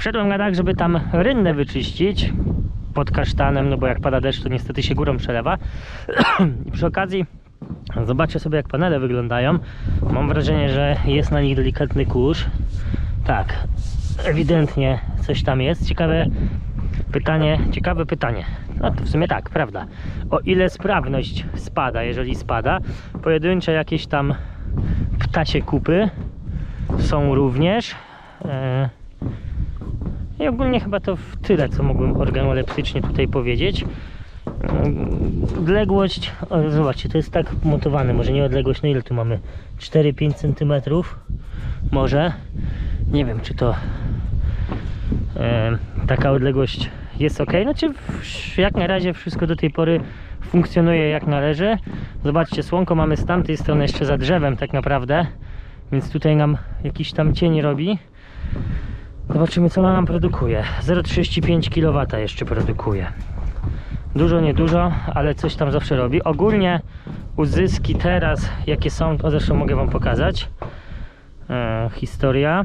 Wszedłem na dach, żeby tam rynnę wyczyścić pod kasztanem, no bo jak pada deszcz, to niestety się górą przelewa. I przy okazji zobaczę sobie, jak panele wyglądają. Mam wrażenie, że jest na nich delikatny kurz. Tak, ewidentnie coś tam jest. Ciekawe pytanie, ciekawe pytanie. No to w sumie tak, prawda. O ile sprawność spada, jeżeli spada. Pojedyncze jakieś tam ptasie kupy są również. E, I ogólnie chyba to w tyle, co mogłem organoleptycznie tutaj powiedzieć. Mm, Odległość, o, zobaczcie, to jest tak montowane, może nie odległość, no ile tu mamy? 4-5 cm może. Nie wiem, czy to e, taka odległość jest ok. Znaczy, jak na razie wszystko do tej pory funkcjonuje jak należy. Zobaczcie, słonko mamy z tamtej strony jeszcze za drzewem tak naprawdę, więc tutaj nam jakiś tam cień robi. Zobaczymy co ona nam produkuje. 0,35 kW jeszcze produkuje. Dużo, niedużo, ale coś tam zawsze robi. Ogólnie uzyski teraz, jakie są, to zresztą mogę Wam pokazać. E, historia.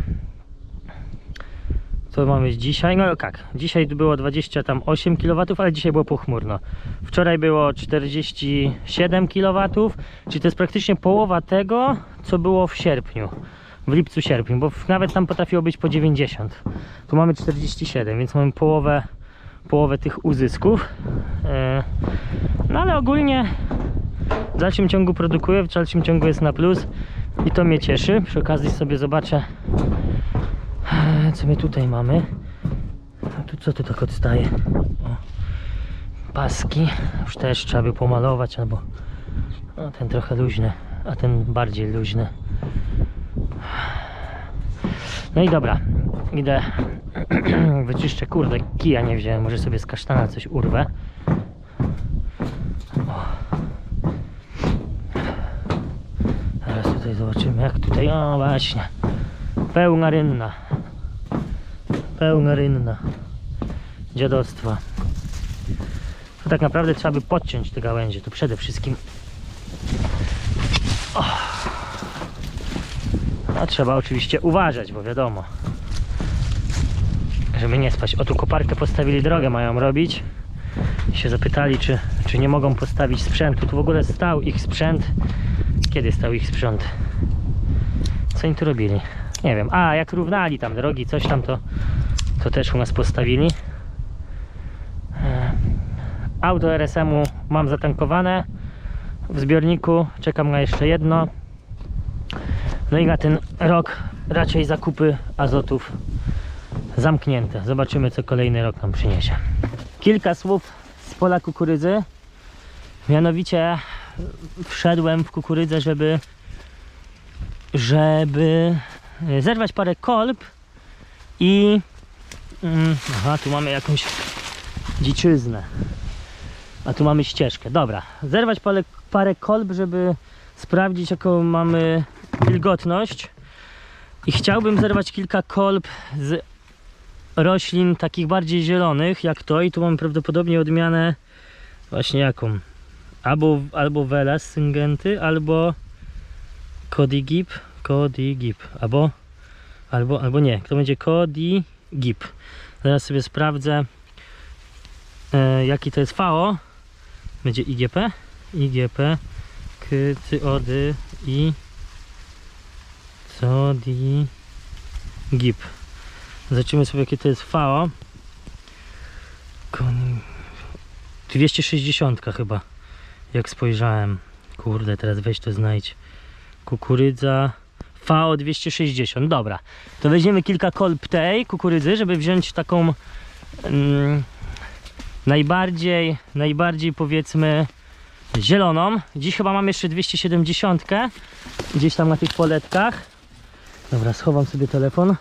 Co mamy dzisiaj? No tak, dzisiaj było 28 kW, ale dzisiaj było pochmurno. Wczoraj było 47 kW, czyli to jest praktycznie połowa tego, co było w sierpniu. W lipcu, sierpniu, bo nawet tam potrafiło być po 90. Tu mamy 47, więc mamy połowę, połowę tych uzysków. E, No ale ogólnie w dalszym ciągu produkuje, w dalszym ciągu jest na plus i to mnie cieszy. Przy okazji sobie zobaczę, e, co my tutaj mamy. Tu co tu tak odstaje? O, paski. Już też trzeba by pomalować albo no, ten trochę luźny, a ten bardziej luźny. No i dobra, idę wyczyszczę, kurde, kija nie wziąłem, może sobie z kasztana coś urwę. Teraz tutaj zobaczymy jak tutaj, o właśnie, pełna rynna, pełna rynna, dziadostwa. To tak naprawdę trzeba by podciąć te gałęzie, to przede wszystkim. A trzeba oczywiście uważać, bo wiadomo, żeby nie spać. O tu koparkę postawili, drogę mają robić. I się zapytali, czy, czy nie mogą postawić sprzętu. Tu w ogóle stał ich sprzęt. Kiedy stał ich sprzęt? Co oni tu robili? Nie wiem. A, jak równali tam drogi, coś tam, to, to też u nas postawili. E, Auto RSM-u mam zatankowane w zbiorniku. Czekam na jeszcze jedno. No i na ten rok raczej zakupy azotów zamknięte. Zobaczymy, co kolejny rok nam przyniesie. Kilka słów z pola kukurydzy. Mianowicie wszedłem w kukurydzę, żeby żeby zerwać parę kolb i mm, aha, tu mamy jakąś dziczyznę. A tu mamy ścieżkę. Dobra, zerwać parę, parę kolb, żeby sprawdzić, jaką mamy wilgotność. I chciałbym zerwać kilka kolb z roślin takich bardziej zielonych, jak to. I tu mamy prawdopodobnie odmianę właśnie jaką? Albo, albo Velas syngenty, albo Kodigip. Kodigip. Albo, albo, albo nie. To będzie Kodigip. Zaraz sobie sprawdzę, e, jaki to jest VO. Będzie IGP. IGP. K, C, O, D, I. Co, di, gip. Zobaczymy sobie jakie to jest. Kon... 260 chyba, jak spojrzałem. Kurde, teraz weź to znajdź. Kukurydza VO 260, dobra. To weźmiemy kilka kolb tej kukurydzy, żeby wziąć taką mm, najbardziej, najbardziej powiedzmy zieloną. Dziś chyba mam jeszcze 270 gdzieś tam na tych poletkach. Dobra, schowam sobie telefon.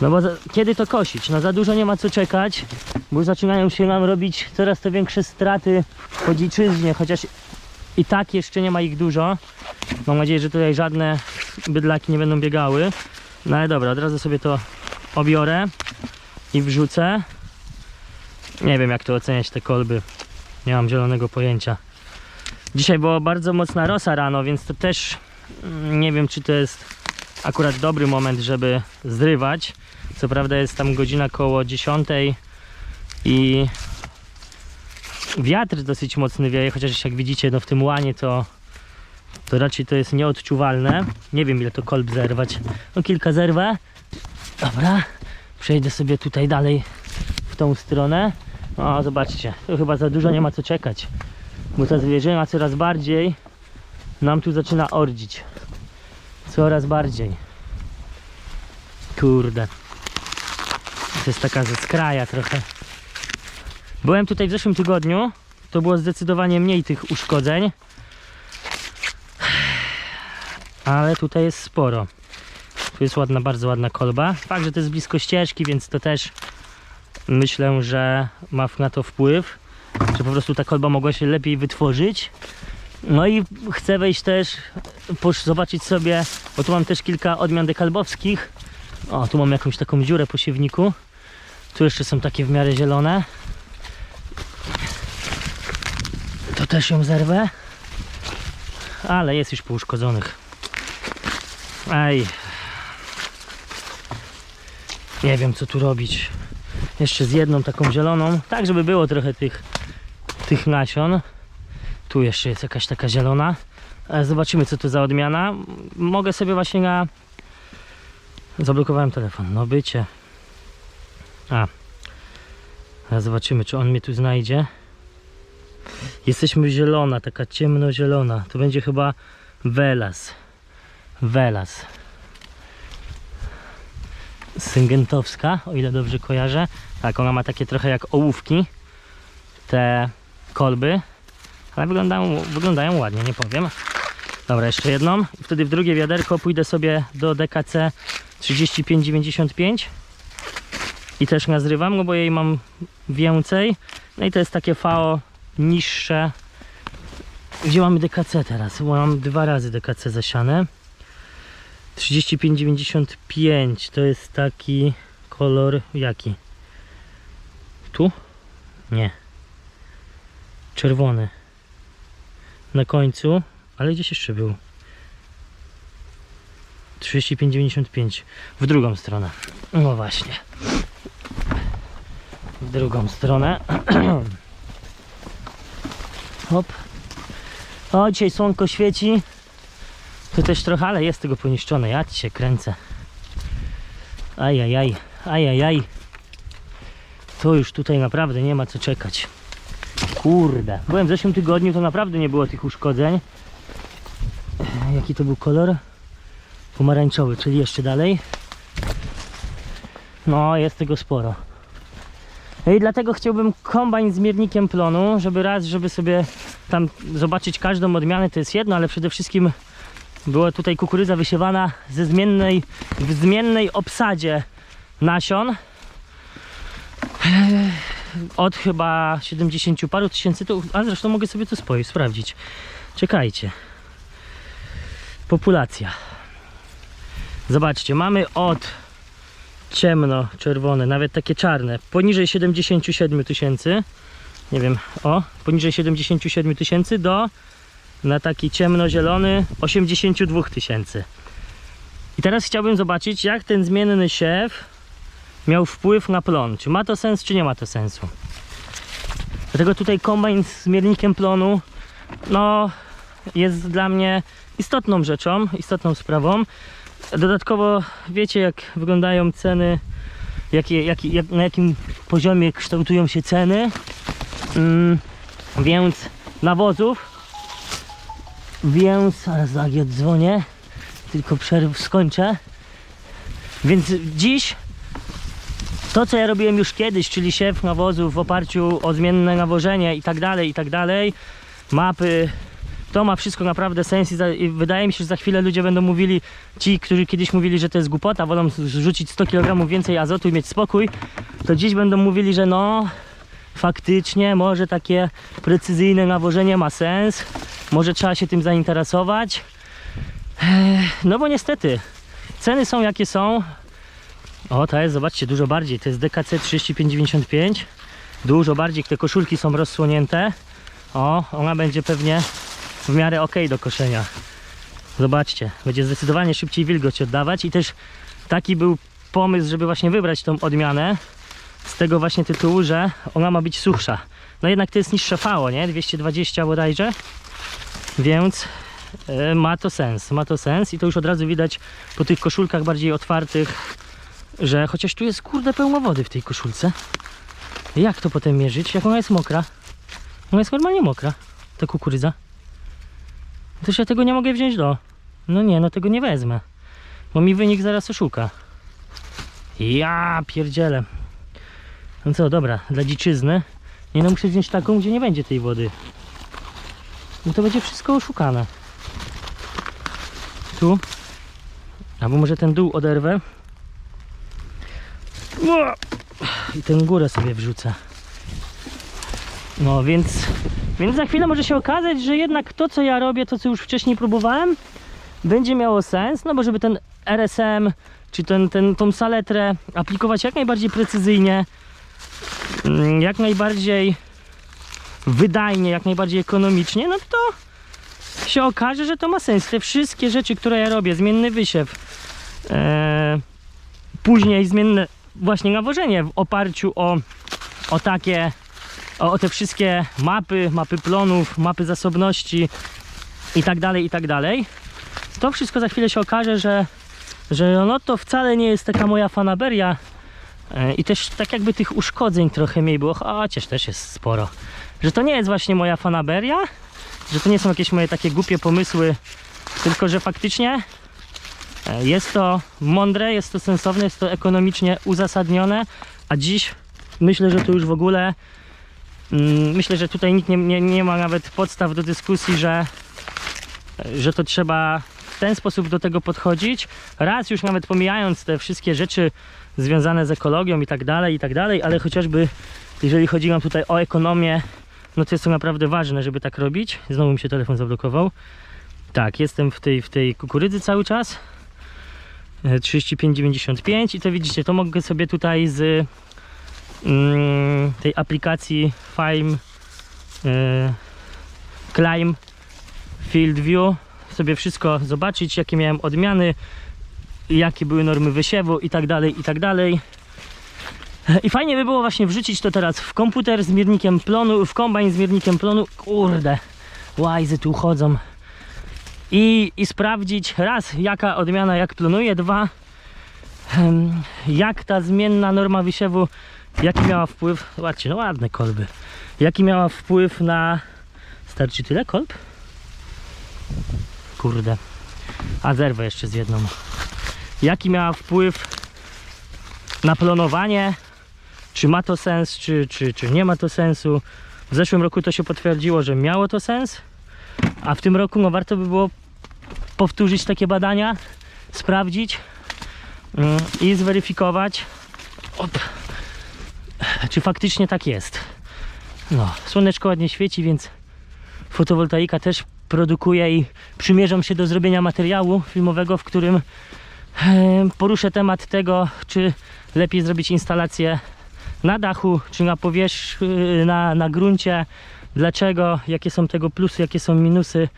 No bo za, kiedy to kosić? No za dużo nie ma co czekać, bo zaczynają się nam robić coraz to większe straty po dziczyznie, chociaż i tak jeszcze nie ma ich dużo. Mam nadzieję, że tutaj żadne bydlaki nie będą biegały. No ale dobra, od razu sobie to obiorę i wrzucę. Nie wiem jak to oceniać te kolby. Nie mam zielonego pojęcia. Dzisiaj była bardzo mocna rosa rano, więc to też mm, nie wiem czy to jest akurat dobry moment, żeby zrywać. Co prawda jest tam godzina koło 10 i wiatr dosyć mocny wieje, chociaż jak widzicie no w tym łanie to, to raczej to jest nieodczuwalne. Nie wiem ile to kolb zerwać. No kilka zerwę. Dobra, przejdę sobie tutaj dalej w tą stronę. O, zobaczcie, to chyba za dużo nie ma co czekać, bo ta zwierzyna coraz bardziej nam tu zaczyna ordzić. Coraz bardziej. Kurde. To jest taka ze skraja trochę. Byłem tutaj w zeszłym tygodniu. To było zdecydowanie mniej tych uszkodzeń. Ale tutaj jest sporo. Tu jest ładna, bardzo ładna kolba. Fakt, że to jest blisko ścieżki, więc to też myślę, że ma na to wpływ. Że po prostu ta kolba mogła się lepiej wytworzyć. No i chcę wejść też, zobaczyć sobie, bo tu mam też kilka odmian dekalbowskich. O, tu mam jakąś taką dziurę po siewniku. Tu jeszcze są takie w miarę zielone. To też ją zerwę. Ale jest już pouszkodzonych. Aj. Nie wiem co tu robić. Jeszcze z jedną taką zieloną, tak żeby było trochę tych, tych nasion. Tu jeszcze jest jakaś taka zielona. E, Zobaczymy co to za odmiana. Mogę sobie właśnie na... Zablokowałem telefon. No bycie. A. Zobaczymy czy on mnie tu znajdzie. Jesteśmy zielona, taka ciemnozielona. To będzie chyba Velas. Velas. Syngentowska, o ile dobrze kojarzę. Tak, ona ma takie trochę jak ołówki. Te kolby. Ale wyglądają, wyglądają ładnie, nie powiem. Dobra, jeszcze jedną. I Wtedy w drugie wiaderko pójdę sobie do DKC 3595 i też nazrywam, no bo jej mam więcej. No i to jest takie FAO niższe. Mamy DKC teraz? Bo mam dwa razy DKC zasiane. 3595 to jest taki kolor jaki? Tu? Nie. Czerwony. Na końcu, ale gdzieś jeszcze był. 3595 w drugą stronę. No właśnie. W drugą stronę. Hop. O, dzisiaj słonko świeci. Tu też trochę, ale jest tego poniszczone. Ja ci się kręcę. Ajajaj, ajajaj. To już tutaj naprawdę nie ma co czekać. Kurde. Byłem w zeszłym tygodniu, to naprawdę nie było tych uszkodzeń. Jaki to był kolor? Pomarańczowy, czyli jeszcze dalej. No, jest tego sporo. No I dlatego chciałbym kombajn z miernikiem plonu, żeby raz, żeby sobie tam zobaczyć każdą odmianę, to jest jedno, ale przede wszystkim była tutaj kukurydza wysiewana ze zmiennej, w zmiennej obsadzie nasion. Od chyba 70 paru tysięcy, to, a zresztą mogę sobie to spojrzeć, sprawdzić. Czekajcie. Populacja. Zobaczcie, mamy od ciemno czerwone, nawet takie czarne, poniżej 77 tysięcy. Nie wiem, o, poniżej 77 tysięcy do na taki ciemnozielony 82 tysięcy. I teraz chciałbym zobaczyć, jak ten zmienny siew miał wpływ na plon. Czy ma to sens, czy nie ma to sensu. Dlatego tutaj kombajn z miernikiem plonu no, jest dla mnie istotną rzeczą, istotną sprawą. Dodatkowo wiecie jak wyglądają ceny, jakie, jaki, jak, na jakim poziomie kształtują się ceny. Mm, więc nawozów. Więc, ale za dzwonię, tylko przerw skończę. Więc dziś to co ja robiłem już kiedyś, czyli siew nawozów w oparciu o zmienne nawożenie i tak dalej, i tak dalej, mapy, to ma wszystko naprawdę sens i, za, i wydaje mi się, że za chwilę ludzie będą mówili, ci, którzy kiedyś mówili, że to jest głupota, wolą zrzucić 100 kg więcej azotu i mieć spokój, to dziś będą mówili, że no, faktycznie może takie precyzyjne nawożenie ma sens, może trzeba się tym zainteresować. No bo niestety, ceny są jakie są. O, ta jest, zobaczcie, dużo bardziej, to jest DKC 3595, dużo bardziej, te koszulki są rozsłonięte. O, ona będzie pewnie w miarę ok do koszenia. Zobaczcie, będzie zdecydowanie szybciej wilgoć oddawać i też taki był pomysł, żeby właśnie wybrać tą odmianę z tego właśnie tytułu, że ona ma być suchsza. No jednak to jest niższe fało, nie? 220 bodajże, więc e, ma to sens, ma to sens i to już od razu widać po tych koszulkach bardziej otwartych, że chociaż tu jest kurde pełno wody w tej koszulce. Jak to potem mierzyć? Jak ona jest mokra? Ona jest normalnie mokra, ta kukurydza. Też ja tego nie mogę wziąć do. No nie, no tego nie wezmę. Bo mi wynik zaraz oszuka. Ja pierdzielę. No co, dobra, dla dziczyzny. Nie no, muszę wziąć taką, gdzie nie będzie tej wody. No to będzie wszystko oszukane. Tu. Albo może ten dół oderwę. I tę górę sobie wrzucę. No więc, więc za chwilę może się okazać, że jednak to co ja robię, to co już wcześniej próbowałem, będzie miało sens, no bo żeby ten RSM, czy ten, ten, tą saletrę aplikować jak najbardziej precyzyjnie, mm, jak najbardziej wydajnie, jak najbardziej ekonomicznie, no to się okaże, że to ma sens. Te wszystkie rzeczy, które ja robię, zmienny wysiew, e, później zmienne właśnie nawożenie w oparciu o, o takie, o, o te wszystkie mapy, mapy plonów, mapy zasobności i tak dalej, i tak dalej. To wszystko za chwilę się okaże, że, że no to wcale nie jest taka moja fanaberia e, i też tak jakby tych uszkodzeń trochę mniej było, chociaż też jest sporo. Że to nie jest właśnie moja fanaberia, że to nie są jakieś moje takie głupie pomysły, tylko że faktycznie jest to mądre, jest to sensowne, jest to ekonomicznie uzasadnione, a dziś myślę, że to już w ogóle mm, myślę, że tutaj nikt nie, nie, nie ma nawet podstaw do dyskusji, że, że to trzeba w ten sposób do tego podchodzić. Raz już nawet pomijając te wszystkie rzeczy związane z ekologią i tak dalej, i tak dalej, ale chociażby jeżeli chodzi nam tutaj o ekonomię, no to jest to naprawdę ważne, żeby tak robić. Znowu mi się telefon zablokował. Tak, jestem w tej, w tej kukurydzy cały czas. E, 35,95 i to widzicie, to mogę sobie tutaj z mm, tej aplikacji Fime e, Climb Field View sobie wszystko zobaczyć, jakie miałem odmiany, jakie były normy wysiewu i tak dalej, i tak dalej. I fajnie by było właśnie wrzucić to teraz w komputer z miernikiem plonu, w kombajn z miernikiem plonu. Kurde, łajzy tu chodzą. I, I sprawdzić raz, jaka odmiana jak plonuje, dwa, jak ta zmienna norma wysiewu, jaki miała wpływ, zobaczcie, no ładne kolby, jaki miała wpływ na, starczy tyle kolb? Kurde, a zerwę jeszcze z jedną. Jaki miała wpływ na plonowanie, czy ma to sens, czy, czy, czy nie ma to sensu. W zeszłym roku to się potwierdziło, że miało to sens, a w tym roku no, warto by było powtórzyć takie badania, sprawdzić mm, i zweryfikować, op, czy faktycznie tak jest. No, słoneczko ładnie świeci, więc fotowoltaika też produkuje i przymierzam się do zrobienia materiału filmowego, w którym e, poruszę temat tego, czy lepiej zrobić instalację na dachu, czy na powierzchni, na, na gruncie, dlaczego, jakie są tego plusy, jakie są minusy.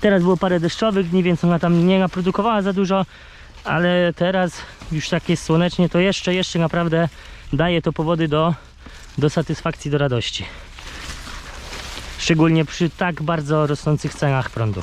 Teraz było parę deszczowych dni, więc ona tam nie naprodukowała za dużo, ale teraz już tak jest słonecznie, to jeszcze, jeszcze naprawdę daje to powody do, do satysfakcji, do radości. Szczególnie przy tak bardzo rosnących cenach prądu.